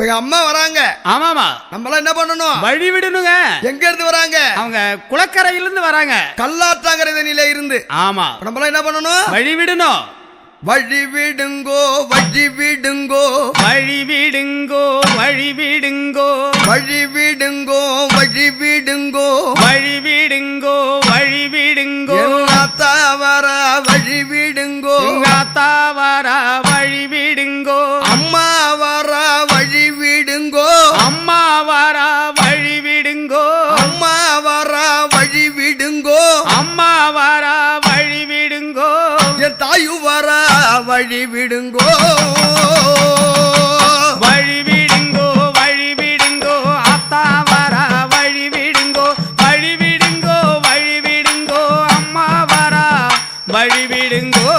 எங்க அம்மா வராங்க. ஆமாமா. நம்மளாம் என்ன பண்ணணும்? வழி விடணுங்க எங்க இருந்து வராங்க? அவங்க குளக்கரையில இருந்து வராங்க. கல்லாத்தாங்கரை இருந்து. ஆமா. நம்மளாம் என்ன பண்ணணும்? வழி விடணும் வழி விடுங்கோ வழி விடுங்கோ வழி விடுங்கோ வழி விடுங்கோ வழி விடுங்கோ வழி விடுங்கோ வழி விடுங்கோ வரா வழி விடுங்கோ அம்மா வர வழி விடுங்கோ அம்மா வரா வழி விடுங்கோ என் தாயு வர வழி விடுங்கோ வழி விடுங்கோ